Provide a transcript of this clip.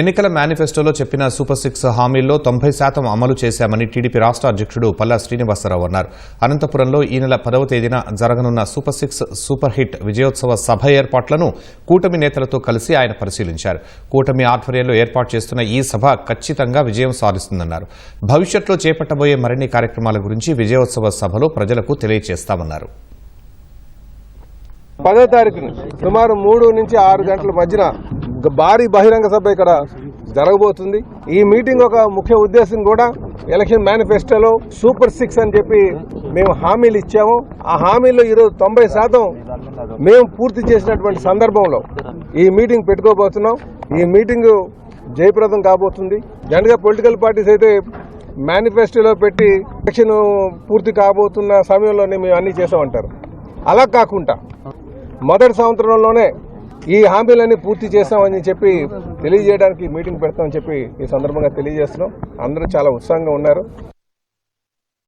ఎన్నికల మేనిఫెస్టోలో చెప్పిన సూపర్ సిక్స్ హామీల్లో తొంభై శాతం అమలు చేశామని టీడీపీ రాష్ట్ర అధ్యక్షుడు పల్లా శ్రీనివాసరావు అన్నారు. అనంతపురంలో ఈ నెల పదవ తేదీన జరగనున్న సూపర్ సిక్స్ సూపర్ హిట్ విజయోత్సవ సభ ఏర్పాట్లను కూటమి నేతలతో కలిసి ఆయన పరిశీలించారు. కూటమి ఆధ్వర్యంలో ఏర్పాటు చేస్తున్న ఈ సభ ఖచ్చితంగా విజయం సాధిస్తుందన్నారు. భవిష్యత్లో చేపట్టబోయే మరిన్ని కార్యక్రమాల గురించి విజయోత్సవ సభలో ప్రజలకు తెలియజేస్తామన్నారు పదో తారీఖున సుమారు మూడు నుంచి ఆరు గంటల మధ్యన భారీ బహిరంగ సభ ఇక్కడ జరగబోతుంది. ఈ మీటింగ్ ఒక ముఖ్య ఉద్దేశం కూడా ఎలక్షన్ మేనిఫెస్టోలో సూపర్ సిక్స్ అని చెప్పి మేము హామీలు ఇచ్చాము. ఆ హామీలో ఈరోజు తొంభై శాతం మేము పూర్తి చేసినటువంటి సందర్భంలో ఈ మీటింగ్ పెట్టుకోబోతున్నాం. ఈ మీటింగ్ జయప్రదం కాబోతుంది. జనగా పొలిటికల్ పార్టీస్ అయితే మేనిఫెస్టోలో పెట్టి ఎలక్షన్ పూర్తి కాబోతున్న సమయంలోనే మేము అన్ని చేసామంటారు. అలా కాకుండా మొదటి సంవత్సరంలోనే ఈ హామీలన్నీ పూర్తి చేస్తామని చెప్పి తెలియజేయడానికి మీటింగ్ పెడతామని చెప్పి ఈ సందర్భంగా తెలియజేస్తున్నాం. అందరూ చాలా ఉత్సాహంగా ఉన్నారు.